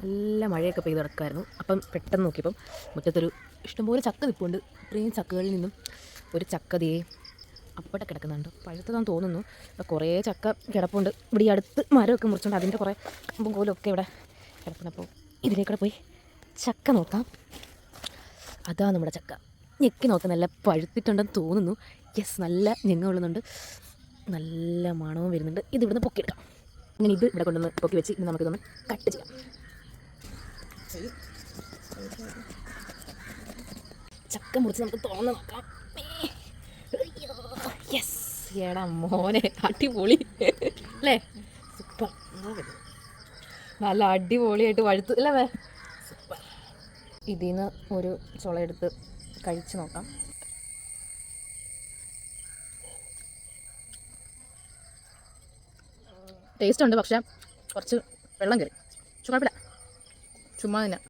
നല്ല മഴയൊക്കെ പെയ്ത് കിടക്കുമായിരുന്നു അപ്പം പെട്ടെന്ന് നോക്കിയപ്പം മുറ്റത്തൊരു ഇഷ്ടംപോലെ ചക്ക നിൽപ്പുണ്ട് ഇത്രയും ചക്കകളിൽ നിന്നും ഒരു ചക്ക ദേ അപ്പടെ കിടക്കുന്നുണ്ട്. പഴുത്തതാന്ന് തോന്നുന്നു. കുറേ ചക്ക കിടപ്പുണ്ട്. ഇവിടെ ഈ അടുത്ത് മരമൊക്കെ മുറിച്ചുകൊണ്ട് അതിന്റെ കുറേ ഒക്കെ ഇവിടെ കിടപ്പുണ്ട്. അപ്പോൾ ഇതിലേക്കൂടെ പോയി ചക്ക നോക്കാം. അതാ നമ്മുടെ ചക്ക. ഞെക്കി നോക്കാം നല്ല പഴുത്തിട്ടുണ്ടെന്ന് തോന്നുന്നു. യെസ് നല്ല ഞെങ്ങ കൊള്ളുന്നുണ്ട്. നല്ല മണവും വരുന്നുണ്ട്. ഇത് ഇവിടുന്ന് പൊക്കിയെടുക്കാം. അങ്ങനെ ഇത് ഇവിടെ കൊണ്ടുവന്ന് പൊക്കി വെച്ച് നമുക്ക് നമുക്കിതൊന്ന് കട്ട് ചെയ്യാം. ചക്ക മുറിച്ച് നമുക്ക് തുറന്ന് നോക്കാം. യെസ് എടാ മോനെ അടിപൊളി. അല്ലേ? സൂപ്പർ. നല്ല അടിപൊളിയായിട്ട് വഴുത്തു അല്ലേ സൂപ്പർ. ഇതിൽ നിന്ന് ഒരു ചുളയെടുത്ത് കഴിച്ച് നോക്കാം. ടേസ്റ്റ് ഉണ്ട് പക്ഷേ കുറച്ച് വെള്ളം കയറി. കുഴപ്പമില്ല. ചുമ്മാ